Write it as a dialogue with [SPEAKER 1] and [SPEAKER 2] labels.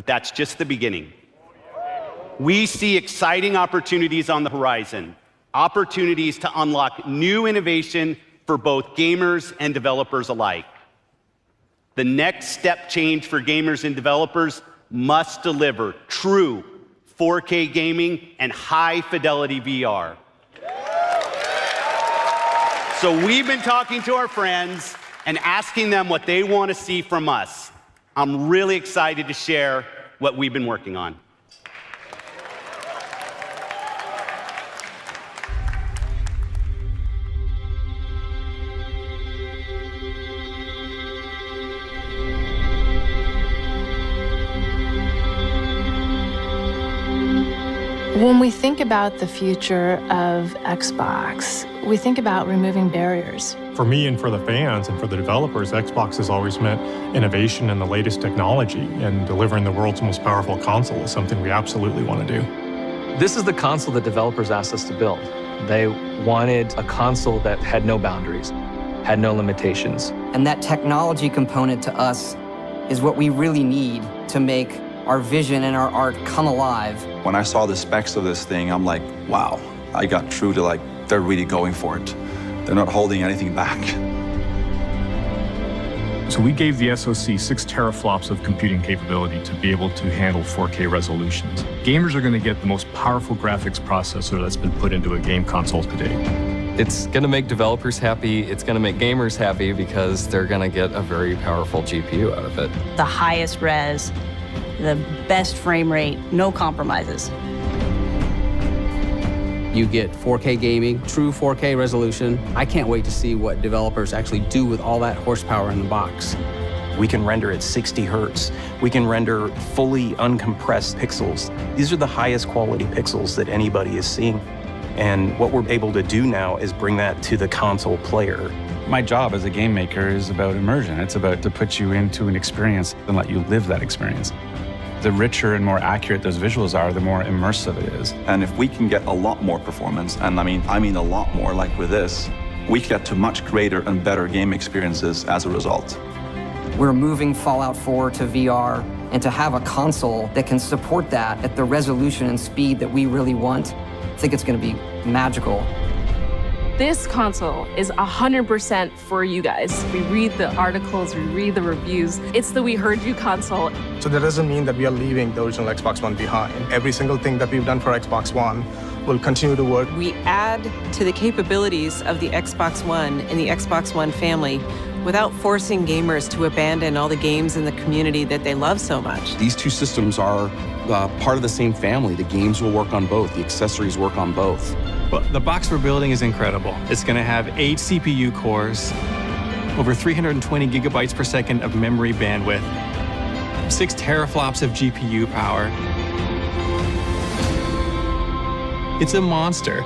[SPEAKER 1] but that's just the beginning. We see exciting opportunities on the horizon, opportunities to unlock new innovation for both gamers and developers alike. The next step change for gamers and developers must deliver true 4K gaming and high fidelity VR. So we've been talking to our friends and asking them what they want to see from us. I'm really excited to share what we've been working on.
[SPEAKER 2] When we think about the future of Xbox, we think about removing barriers.
[SPEAKER 3] For me and for the fans and for the developers, Xbox has always meant innovation and the latest technology, and delivering the world's most powerful console is something we absolutely want to do.
[SPEAKER 4] This is the console that developers asked us to build. They wanted a console that had no boundaries, had no limitations.
[SPEAKER 5] And that technology component to us is what we really need to make our vision and our art come alive.
[SPEAKER 6] When I saw the specs of this thing, I'm like, wow, I got through to like, they're really going for it. They're not holding anything back.
[SPEAKER 3] So we gave the SoC six teraflops of computing capability to be able to handle 4K resolutions. Gamers are going to get the most powerful graphics processor that's been put into a game console to date.
[SPEAKER 7] It's going to make developers happy. It's going to make gamers happy because they're going to get a very powerful GPU out of it.
[SPEAKER 8] the highest res, the best frame rate, no compromises.
[SPEAKER 9] You get 4K gaming, true 4K resolution. I can't wait to see what developers actually do with all that horsepower in the box.
[SPEAKER 10] We can render at 60 hertz. We can render fully uncompressed pixels. These are the highest quality pixels that anybody is seeing. And what we're able to do now is bring that to the console player.
[SPEAKER 11] My job as a game maker is about immersion. It's about to put you into an experience and let you live that experience. The richer and more accurate those visuals are, the more immersive it is.
[SPEAKER 6] And if we can get a lot more performance, and I mean, I mean a lot more, like with this, we get to much greater and better game experiences as a result.
[SPEAKER 5] We're moving Fallout 4 to VR, and to have a console that can support that at the resolution and speed that we really want, I think it's going to be magical.
[SPEAKER 12] This console is 100% for you guys. We read the articles, we read the reviews. It's the We Heard You console.
[SPEAKER 13] So that doesn't mean that we are leaving the original Xbox One behind. Every single thing that we've done for Xbox One will continue to work.
[SPEAKER 14] We add to the capabilities of the Xbox One and the Xbox One family without forcing gamers to abandon all the games in the community that they love so much.
[SPEAKER 9] These two systems are uh, part of the same family. The games will work on both, the accessories work on both.
[SPEAKER 4] But the box we're building is incredible. It's going to have eight CPU cores, over 320 gigabytes per second of memory bandwidth, six teraflops of GPU power. It's a monster.